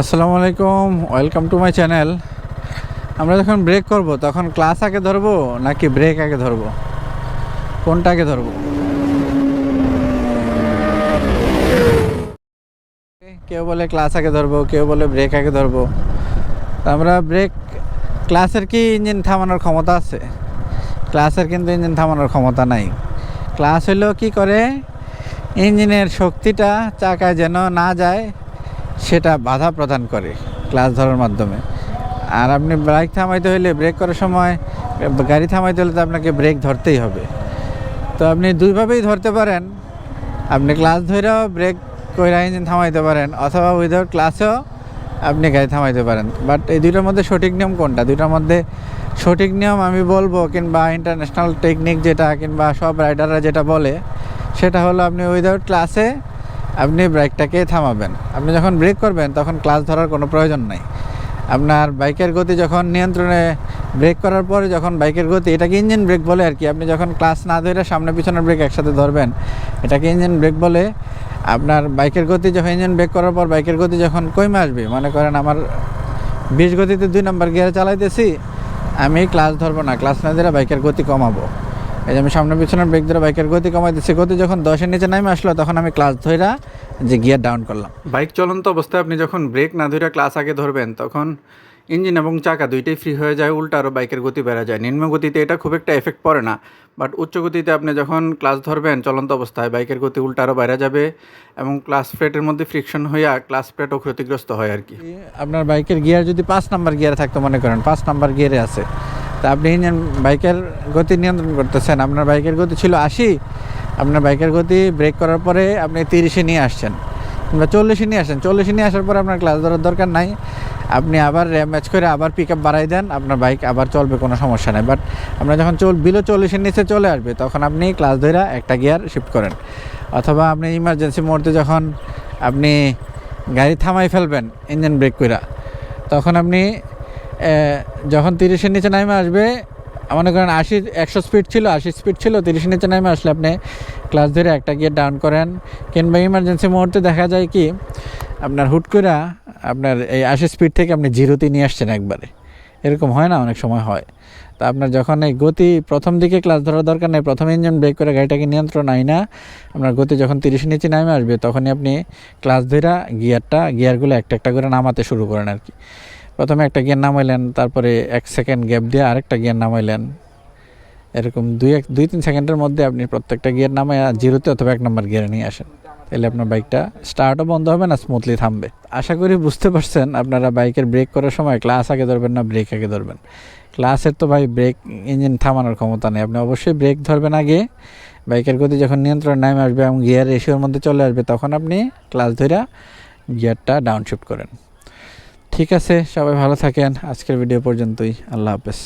আসসালামু আলাইকুম welcome to my channel আমরা যখন ব্রেক করব, তখন ক্লাস আগে ধরবো নাকি ব্রেক আগে ধরবো? কোনটা আগে ধরবো? কেউ বলে ক্লাস আগে ধরবো, কেউ বলে ব্রেক আগে ধরবো। আমরা ব্রেক ক্লাসের কি ইঞ্জিন থামানোর ক্ষমতা আছে? ক্লাসের কিন্তু ইঞ্জিন থামানোর ক্ষমতা নাই। ক্লাস হইলেও কি করে? ইঞ্জিনের শক্তিটা চাকায় যেন না যায় সেটা বাধা প্রদান করে ক্লাস ধরার মাধ্যমে। আর আপনি বাইক থামাইতে হলে ব্রেক করার সময়, গাড়ি থামাইতে হলে তো আপনাকে ব্রেক ধরতেই হবে। তো আপনি দুইভাবেই ধরতে পারেন। আপনি ক্লাস ধরেও ব্রেক কইরা ইঞ্জিন থামাইতে পারেন, অথবা উইদাউট ক্লাসেও আপনি গাড়ি থামাইতে পারেন। বাট এই দুইটার মধ্যে সঠিক নিয়ম কোনটা? দুইটার মধ্যে সঠিক নিয়ম আমি বলব, কিংবা ইন্টারন্যাশনাল টেকনিক যেটা, কিংবা সব রাইডাররা যেটা বলে, সেটা হলো আপনি উইদাউট ক্লাসে আপনি ব্রেকটাকে থামাবেন? আপনি যখন ব্রেক করবেন, তখন ক্লাস ধরার কোনো প্রয়োজন নাই। আপনার বাইকের গতি যখন নিয়ন্ত্রণে ব্রেক করার পরে যখন বাইকের গতি এটাকে ইঞ্জিন ব্রেক বলে আর কি? আপনি যখন ক্লাস না ধরে সামনে পিছনের ব্রেক একসাথে ধরবেন, এটাকে ইঞ্জিন ব্রেক বলে। আপনার বাইকের গতি যখন ইঞ্জিন ব্রেক করার পর বাইকের গতি যখন কমে আসবে, মনে করেন আমার বিশ গতিতে দুই নম্বর গিয়ারে চালাইতেছি, আমি ক্লাস ধরবো না ক্লাস না ধরে বাইকের গতি কমাবো। এই যে আমি সামনে পিছনের ব্রেক ধরে বাইকের গতি কমাইতেছি গতি যখন দশের নিচে নামে আসলো তখন আমি ক্লাস ধইরা যে গিয়ার ডাউন করলাম। বাইক চলন্ত অবস্থায় আপনি যখন ব্রেক না ধরে ক্লাস আগে ধরবেন তখন ইঞ্জিন এবং চাকা দুইটাই ফ্রি হয়ে যায় উল্টা আরও বাইকের গতি বেড়ে যায়। নিম্ন গতিতে এটা খুব একটা এফেক্ট পড়ে না বাট উচ্চ গতিতে আপনি যখন ক্লাস ধরবেন চলন্ত অবস্থায় বাইকের গতি উল্টা আরও বেড়ে যাবে এবং ক্লাস প্লেটের মধ্যে ফ্রিকশন হইয়া ক্লাস প্লেটও ক্ষতিগ্রস্ত হয় আর কি। আপনার বাইকের গিয়ার যদি পাঁচ নাম্বার গিয়ারে থাকতো মনে করেন পাঁচ নাম্বার গিয়ারে আছে তা আপনি ইঞ্জিন বাইকের গতি নিয়ন্ত্রণ করতেছেন, আপনার বাইকের গতি ছিল আশি, আপনার বাইকের গতি ব্রেক করার পরে আপনি তিরিশে নিয়ে আসছেন কিংবা চল্লিশে নিয়ে আসেন চল্লিশে নিয়ে আসার পরে আপনার ক্লাস ধরার দরকার নাই। আপনি আবার র্যাম ম্যাচ করে আবার পিক আপ বাড়াই দেন, আপনার বাইক আবার চলবে, কোনো সমস্যা নেই। বাট আপনার যখন চল বিলো চল্লিশের নিচে চলে আসবে, তখন আপনি ক্লাস ধরে একটা গিয়ার শিফট করেন। অথবা আপনি ইমার্জেন্সি মুহূর্তে যখন আপনি গাড়ি থামাই ফেলবেন ইঞ্জিন ব্রেক কইরা, তখন আপনি যখন তিরিশের নিচে নামে আসবে, মনে করেন আশি একশো স্পিড ছিল আশি স্পিড ছিল, তিরিশের নিচে নামে আসলে আপনি ক্লাস ধরে একটা গিয়ে ডাউন করেন। কিংবা ইমার্জেন্সি মুহূর্তে দেখা যায় কি, আপনার হুট করে আপনার এই আশি স্পিড থেকে আপনি জিরোতে নিয়ে আসছেন একবারে। এরকম হয় না, অনেক সময় হয়। তা আপনার যখন এই গতি প্রথম দিকে ক্লাস ধরার দরকার নেই, প্রথম ইঞ্জিন ব্রেক করে গাড়িটাকে নিয়ন্ত্রণ আই না, আপনার গতি যখন তিরিশের নিচে নামে আসবে, তখনই আপনি ক্লাস ধরা গিয়ারটা গিয়ারগুলো একটা একটা করে নামাতে শুরু করেন আর কি। প্রথমে একটা গিয়ার নামাইলেন, তারপরে এক সেকেন্ড গ্যাপ দিয়ে আরেকটা গিয়ার নামাইলেন। এরকম দুই এক, দুই তিন সেকেন্ডের মধ্যে আপনি প্রত্যেকটা গিয়ার নামায় জিরোতে অথবা এক নম্বর গিয়ারে নিয়ে আসেন। তাহলে আপনার বাইকটা স্টার্টও বন্ধ হবে না স্মুথলি থামবে। আশা করি বুঝতে পারছেন, আপনারা বাইকের ব্রেক করার সময় ক্লাস আগে ধরবেন না, ব্রেক আগে ধরবেন। ক্লাসের তো ভাই ব্রেক ইঞ্জিন থামানোর ক্ষমতা নেই, আপনি অবশ্যই ব্রেক ধরবেন আগে। বাইকের গতি যখন নিয়ন্ত্রণ নামে আসবে এবং গিয়ার রেশিওর মধ্যে চলে আসবে, তখন আপনি ক্লাস ধরে গিয়ারটা ডাউনশিফট করেন। ঠিক আছে সবাই ভালো থাকেন। আজকের ভিডিও পর্যন্তই। আল্লাহ হাফেজ।